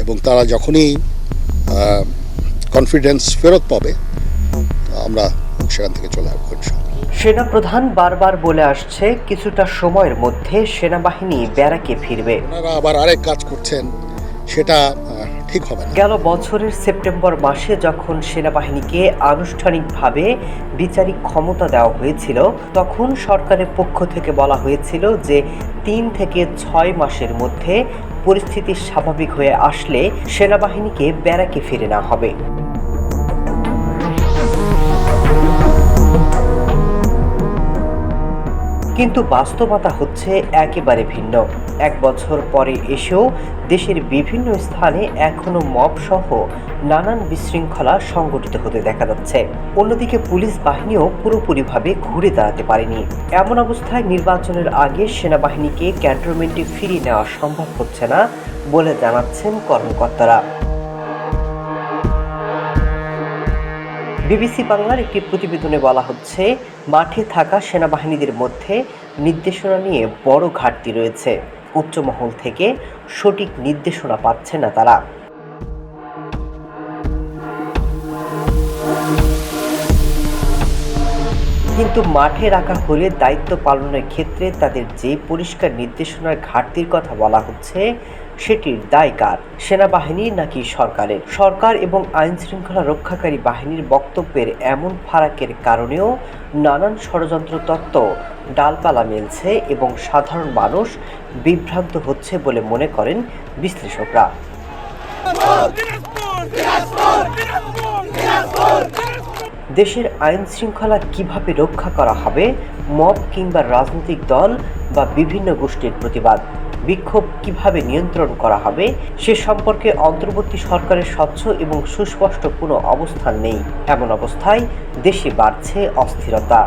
এবং তারা যখনই কনফিডেন্স ফেরত পাবে আমরা সেখান থেকে চলে আসব সেনা সেনাপ্রধান বারবার বলে আসছে কিছুটা সময়ের মধ্যে সেনাবাহিনী ব্যারাকে ফিরবে। ওনারা আবার আরেক কাজ করছেন সেটা ঠিক হবে না। গেল বছরের সেপ্টেম্বর মাসে যখন সেনাবাহিনীকে আনুষ্ঠানিকভাবে বিচারিক ক্ষমতা দেওয়া হয়েছিল, তখন সরকারের পক্ষ থেকে বলা হয়েছিল যে তিন থেকে ছয় মাসের মধ্যে পরিস্থিতি স্বাভাবিক হয়ে আসলে সেনাবাহিনীকে ব্যারাকে ফিরে নেওয়া হবে। কিন্তু বাস্তবতা হচ্ছে একেবারে ভিন্ন। এক বছর পরে এসেও দেশের বিভিন্ন স্থানে এখনও মব সহ নানান বিশৃঙ্খলা সংগঠিত হতে দেখা যাচ্ছে। অন্যদিকে পুলিশ বাহিনীও পুরোপুরিভাবে ঘুরে দাঁড়াতে পারেনি। এমন অবস্থায় নির্বাচনের আগে সেনাবাহিনীকে ক্যান্টনমেন্টে ফিরিয়ে নেওয়া সম্ভব হচ্ছে না বলে জানাচ্ছেন কর্মকর্তারা। বিবিসি বাংলার একটি প্রতিবেদনে বলা হচ্ছে, মাঠে থাকা সেনাবাহিনীদের মধ্যে নির্দেশনা নিয়ে বড় ঘাটতি রয়েছে। উচ্চমহল থেকে সঠিক নির্দেশনা পাচ্ছে না তারা। কিন্তু মাঠে রাখা হলে দায়িত্ব পালনের ক্ষেত্রে তাদের যে পরিষ্কার নির্দেশনার ঘাটতির কথা বলা হচ্ছে, সেটির দায় কার? সেনাবাহিনী নাকি সরকারের? সরকার এবং আইন শৃঙ্খলা রক্ষাকারী বাহিনীর বক্তব্যের এমন ফারাকের কারণেও নানান ষড়যন্ত্র তত্ত্ব ডালপালা মেলছে এবং সাধারণ মানুষ বিভ্রান্ত হচ্ছে বলে মনে করেন বিশ্লেষকরা। দেশের আইন শৃঙ্খলা কীভাবে রক্ষা করা হবে, মব কিংবা রাজনৈতিক দল বা বিভিন্ন গোষ্ঠীর প্রতিবাদ, বিক্ষোভ কীভাবে নিয়ন্ত্রণ করা হবে, সে সম্পর্কে অন্তর্বর্তী সরকারের স্বচ্ছ এবং সুস্পষ্ট কোনো অবস্থান নেই। এমন অবস্থায় দেশে বাড়ছে অস্থিরতা।